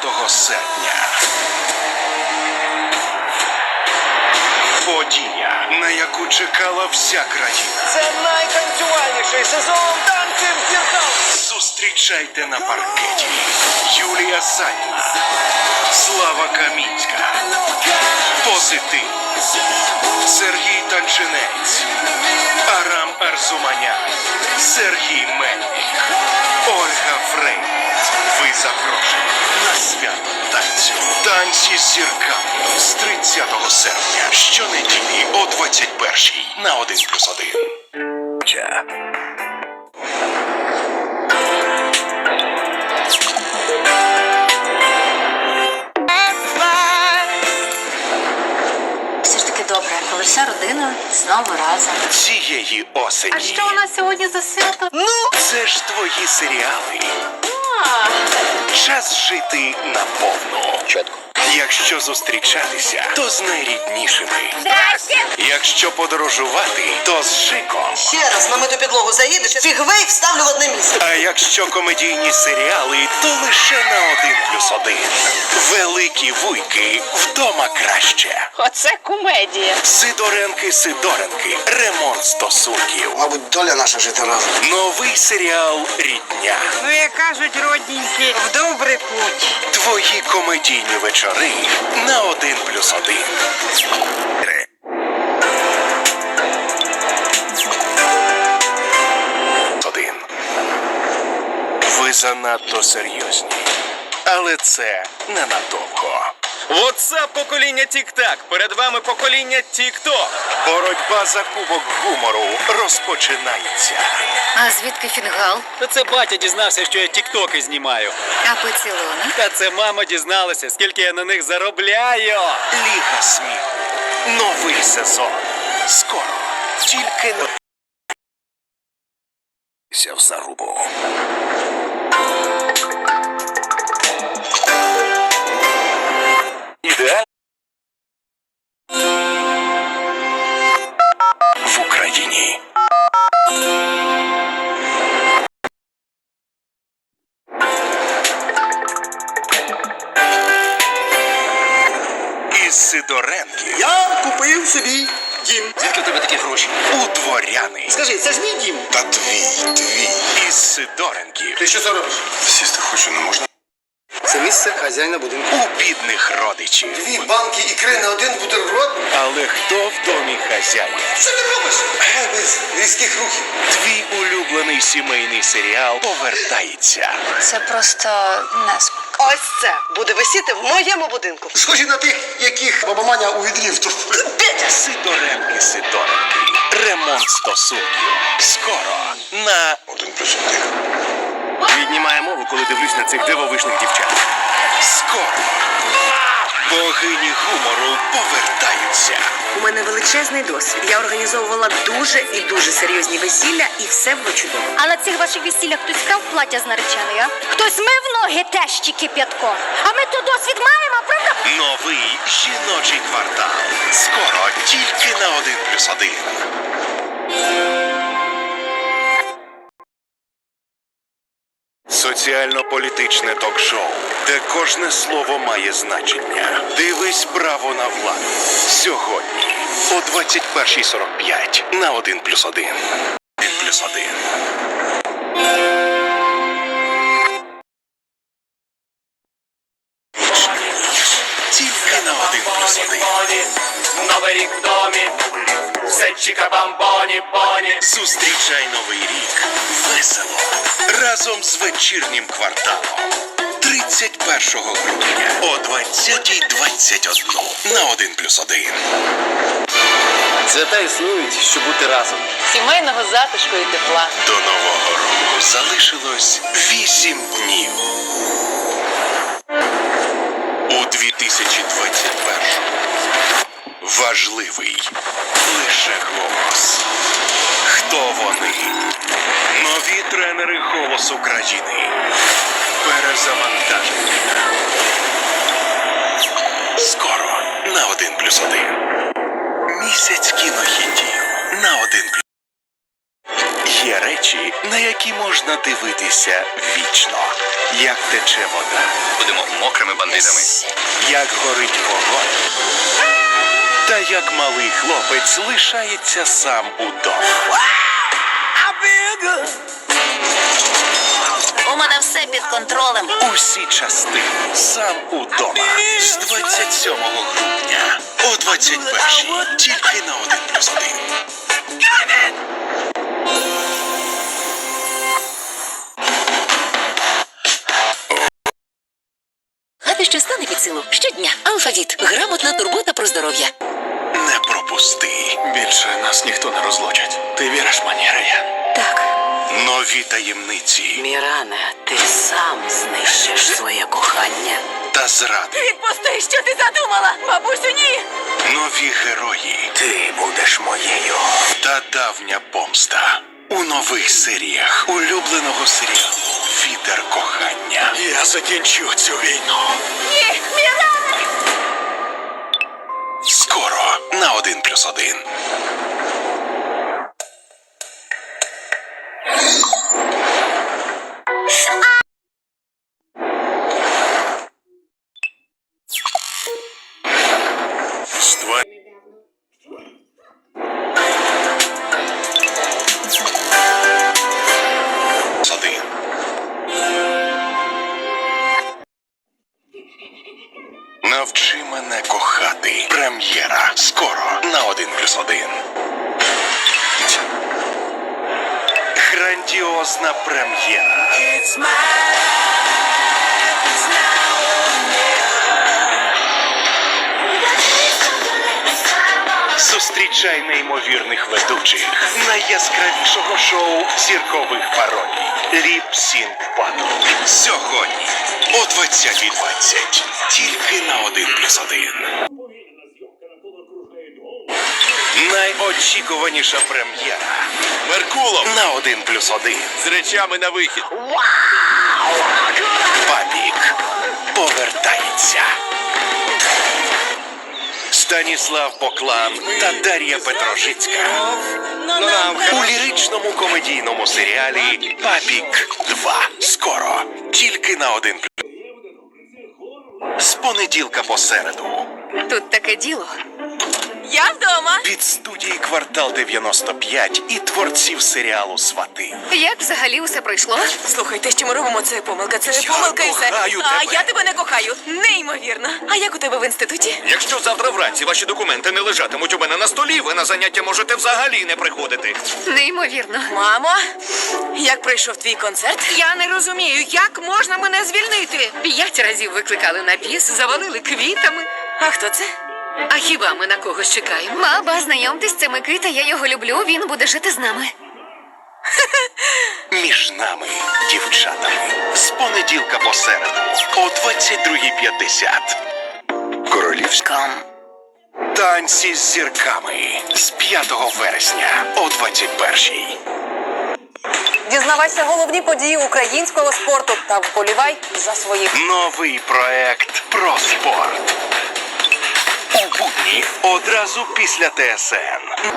30 серпня. Подія, на яку чекала вся країна. Це найтанцювальніший сезон танців зіркам. Зустрічайте на паркеті Юлія Саніна, Слава Камінська, Позитив, Сергій Танчинець, Арам Арзуманян, Сергій Мельник, Ольга Фреймут. Танці з зірками з 30 серпня щонеділі о 21 на 1 плюс 1. Все ж таки добре, коли вся родина знову разом. Цієї осені. А що у нас сьогодні за свято? Ну, Це ж твої серіали. А, Час жити наповну. чітко. Якщо зустрічатися, то з найріднішими. Здрасте! Якщо подорожувати, то з шиком. Ще раз на миту підлогу заїдеш, фігвей вставлю в одне місце. А якщо комедійні серіали, то лише на один плюс один. Великі вуйки вдома краще. Оце комедія. Сидоренки, Сидоренки, ремонт стосунків. Мабуть, доля наша жити разом. Новий серіал Рідня. Ну, як кажуть родненькі, в добрий путь. Твої комедійні вечори на один плюс один. Один. Ви занадто серйозні. Але це ненадовго. WhatsApp покоління Тік-Так. Перед вами покоління Тік-Ток. Боротьба за кубок гумору розпочинається. А звідки фінгал? Та це батя дізнався, що я тіктоки знімаю. А поцілунок? Та це мама дізналася, скільки я на них заробляю. Ліга сміху. Новий сезон. Скоро. Тільки на в зарубу. Ідеально. В Україні. Із Сидоренки Я купив собі дім. Звідки в тебе такі гроші? у дворяни. Скажи, це ж мій дім. Та твій, твій. Із Сидоренків Ти що це робиш? Сісти хочу, не можна. Це місце хазяїна будинку. у бідних родичів. Дві банки ікри на один бутерброд. Але хто в домі хазяїн? Що ти робиш? Давай без різких рухів. Твій улюблений сімейний серіал повертається. Це просто неспок. Ось це буде висіти в моєму будинку. Схожі на тих, яких бабаманя у відрі втопила. Сидоренки, Сидоренки. Ремонт стосунків. Скоро на один плюс один. Віднімає мову, коли дивлюсь на цих дивовижних дівчат. Скоро. Богині гумору повертаються. У мене величезний досвід. Я організовувала дуже і дуже серйозні весілля, і все було чудово. А на цих ваших весіллях хтось крав плаття з нареченої, а? Хтось мив ноги тещі кип'ятком. А ми то досвід маємо, правда? Новий жіночий квартал. Скоро тільки на один плюс один. Соціально-політичне ток-шоу, де кожне слово має значення. Дивись право на владу. Сьогодні о 21.45 на 1 плюс 1. 1 плюс 1. Тільки на 1 плюс 1. Новий рік в домі. Все чіка бамбоні боні. Зустрічай новий рік весело разом з вечірнім кварталом. 31 грудня о 20.21 на 1 плюс 1. Свята існують, щоб бути разом. Сімейного затишку і тепла. До нового року залишилось 8 днів. У 2021 важливий лише голос. Хто вони? Нові тренери «Голос України». Перезавантаження. Скоро на 1 плюс 1. Місяць кінохітів на 1 плюс Є речі, на які можна дивитися вічно, як тече вода, Будемо мокрими бандитами. як горить вогонь, та як малий хлопець лишається сам удома. У мене все під контролем. Усі частини сам удома з 27 грудня о 21 тільки на 1 плюс 1. Гади, що стане під силу щодня. Алфавіт. Грамотна турбота про здоров'я. Більше нас ніхто не розлучить. Ти віриш мені, Рея? Так. Нові таємниці Міране, ти сам знищиш своє кохання. та зради. Відпусти, що ти задумала, бабусю, ні! Нові герої. Ти будеш моєю. Та давня помста. У нових серіях улюбленого серіалу Вітер кохання. Я закінчу цю війну. Ні, Міране! Скоро на 1 плюс 1. Ства... Навчи мене кохати. Прем'єра. Скоро на один плюс один. Грандіозна прем'єра. Зустрічай неймовірних ведучих найяскравішого шоу зіркових пародій Ліп Сінк Батл. Сьогодні о 20.20. Тільки на 1 плюс 1. Найочікуваніша прем'єра. Меркулов! На 1 плюс 1. З речами на вихід. Папік повертається. Станіслав Поклан та Дар'я Петрожицька у ліричному комедійному серіалі Папік 2. Скоро тільки на один плюс. З понеділка по середу Тут таке діло. Я вдома. від студії Квартал 95 і творців серіалу Свати. Як взагалі усе пройшло? Слухай, те, що ми робимо, це помилка. Це Я помилка і все. кохаю А тебе. я тебе не кохаю. Неймовірно. А як у тебе в інституті? Якщо завтра вранці ваші документи не лежатимуть у мене на столі, ви на заняття можете взагалі не приходити. Неймовірно. Мамо, як пройшов твій концерт? Я не розумію, як можна мене звільнити? П'ять разів викликали на біс, завалили квітами. А хто це? А хіба ми на когось чекаємо? Маба, знайомтесь, це Микита, я його люблю, він буде жити з нами. Між нами, дівчатами, з понеділка по середу о 22.50. Королівська. Танці з зірками з 5 вересня о 21.00. Дізнавайся головні події українського спорту та вболівай за своїх. Новий проект про спорт. У будні одразу після ТСН.